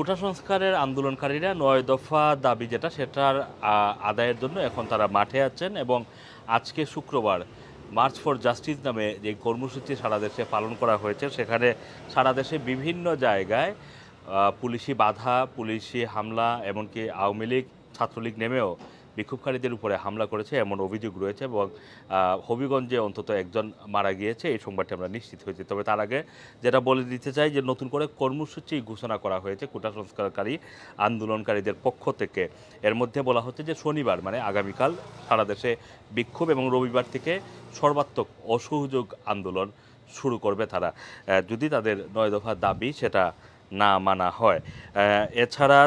কোটা সংস্কারের আন্দোলনকারীরা নয় দফা দাবি যেটা, সেটার আদায়ের জন্য এখন তারা মাঠে আছেন এবং আজকে শুক্রবার মার্চ ফর জাস্টিস নামে যে কর্মসূচি সারা দেশে পালন করা হয়েছে, সেখানে সারা দেশে বিভিন্ন জায়গায় পুলিশি বাধা, পুলিশি হামলা, এমনকি আওয়ামী লীগ, ছাত্রলীগ নেমেও বিক্ষোভকারীদের উপরে হামলা করেছে, এমন অভিযোগ রয়েছে এবং হবিগঞ্জে অন্তত একজন মারা গিয়েছে। এই সংবাদটি আমরা নিশ্চিত হয়েছি। তবে তার আগে যেটা বলে দিতে চাই যে, নতুন করে কর্মসূচি ঘোষণা করা হয়েছে কোটা সংস্কারকারী আন্দোলনকারীদের পক্ষ থেকে। এর মধ্যে বলা হচ্ছে যে, শনিবার মানে আগামীকাল সারা দেশে বিক্ষোভ এবং রবিবার থেকে সর্বাত্মক অসহযোগ আন্দোলন শুরু করবে তারা। যদি তাদের নয় দফা দাবি সেটা না মানা হয়। এছাড়া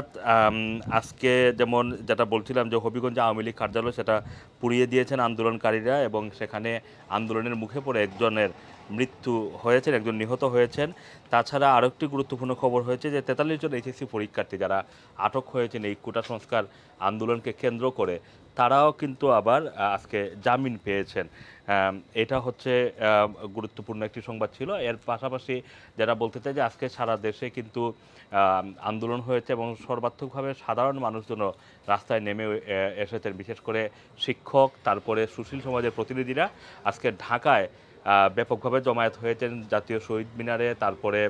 আজকে যেমন যেটা বলছিলাম যে হবিগঞ্জ আওয়ামী লীগ কার্যালয় সেটা পুড়িয়ে দিয়েছেন আন্দোলনকারীরা এবং সেখানে আন্দোলনের মুখে পড়ে একজনের মৃত্যু হয়েছেন, একজন নিহত হয়েছেন। তাছাড়া আরও একটি গুরুত্বপূর্ণ খবর হয়েছে যে তেতাল্লিশ জন এইচএসসি পরীক্ষার্থী যারা আটক হয়েছেন এই কোটা সংস্কার আন্দোলনকে কেন্দ্র করে। তারাও কিন্তু আবার আজকে জামিন পেয়েছেন। এটা হচ্ছে গুরুত্বপূর্ণ একটি সংবাদ ছিল। এর পাশাপাশি যারা বলতে চাই যে আজকে সারা দেশে কিন্তু আন্দোলন হয়েছে এবং সর্বাত্মকভাবে সাধারণ মানুষজন রাস্তায় নেমে এসেছেন। বিশেষ করে শিক্ষক, তারপরে সুশীল সমাজের প্রতিনিধিরা আজকে ঢাকায় ব্যাপকভাবে জমায়েত হয়েছেন জাতীয় শহীদ মিনারে, তারপরে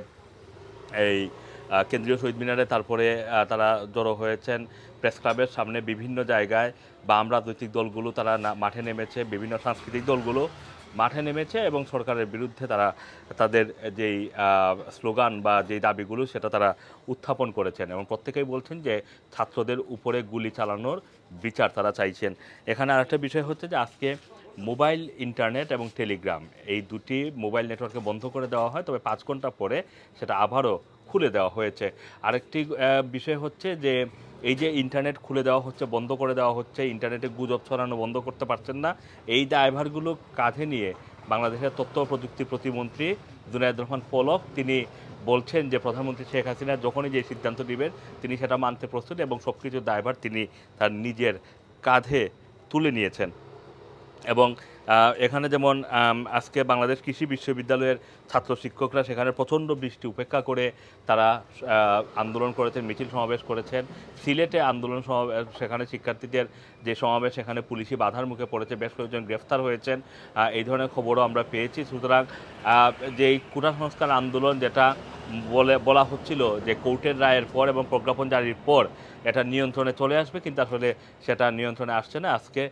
এই কেন্দ্রীয় শহীদ মিনারে তারপরে তারা জড়ো হয়েছেন প্রেস ক্লাবের সামনে বিভিন্ন জায়গায়। বাম রাজনৈতিক দলগুলো তারা মাঠে নেমেছে, বিভিন্ন সাংস্কৃতিক দলগুলো মাঠে নেমেছে এবং সরকারের বিরুদ্ধে তারা তাদের যেই স্লোগান বা যেই দাবিগুলো সেটা তারা উত্থাপন করেছেন এবং প্রত্যেকেই বলছেন যে ছাত্রদের উপরে গুলি চালানোর বিচার তারা চাইছেন। এখানে আরেকটা বিষয় হচ্ছে যে আজকে মোবাইল, ইন্টারনেট এবং টেলিগ্রাম। এই দুটি মোবাইল নেটওয়ার্কে বন্ধ করে দেওয়া হয়, তবে পাঁচ ঘণ্টা পরে সেটা আবারও খুলে দেওয়া হয়েছে। আরেকটি বিষয় হচ্ছে যে এই যে ইন্টারনেট খুলে দেওয়া হচ্ছে, বন্ধ করে দেওয়া হচ্ছে, ইন্টারনেটে গুজব ছড়ানো বন্ধ করতে পারছেন না। এই দায়ভারগুলো কাঁধে নিয়ে বাংলাদেশের তথ্য প্রযুক্তি প্রতিমন্ত্রী জুনায়দ রহমান পলক, তিনি বলছেন যে প্রধানমন্ত্রী শেখ হাসিনা যখনই যে সিদ্ধান্ত নেবেন, তিনি সেটা মানতে প্রস্তুত এবং সব কিছুর দায়ভার তিনি তার নিজের কাঁধে তুলে নিয়েছেন। এবং এখানে যেমন আজকে বাংলাদেশ কৃষি বিশ্ববিদ্যালয়ের ছাত্র শিক্ষকরা সেখানে প্রচণ্ড বৃষ্টি উপেক্ষা করে তারা আন্দোলন করেছেন মিছিল সমাবেশ করেছেন। সিলেটে আন্দোলন সমাবেশ সেখানে শিক্ষার্থীদের যে সমাবেশ সেখানে পুলিশি বাধার মুখে পড়েছে বেশ কয়েকজন গ্রেফতার হয়েছেন। এই ধরনের খবরও আমরা পেয়েছি। সুতরাং আহ, যে এই কুটা সংস্কার আন্দোলন যেটা বলে, বলা হচ্ছিল যে কোর্টের রায়ের পর এবং প্রজ্ঞাপন জারির পর এটা নিয়ন্ত্রণে চলে আসবে, কিন্তু আসলে সেটা নিয়ন্ত্রণে আসছে না। আজকে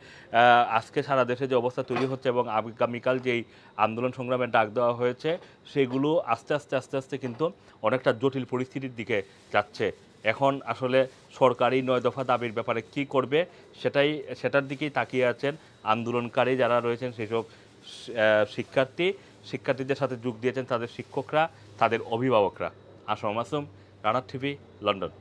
আজকে সারা দেশে যে অবস্থা তৈরি হচ্ছে এবং আগামীকাল যেই আন্দোলন সংগ্রামের ডাক দেওয়া হয়েছে, সেগুলো আস্তে আস্তে আস্তে আস্তে কিন্তু অনেকটা জটিল পরিস্থিতির দিকে যাচ্ছে। এখন আসলে সরকারি নয় দফা দাবির ব্যাপারে কি করবে, সেটাই, সেটার দিকেই তাকিয়ে আছেন আন্দোলনকারী যারা রয়েছেন, সেসব শিক্ষার্থী। শিক্ষার্থীদের সাথে যোগ দিয়েছেন তাদের শিক্ষকরা তাদের অভিভাবকরা। আসম মাসুম রানার টিভি লন্ডন।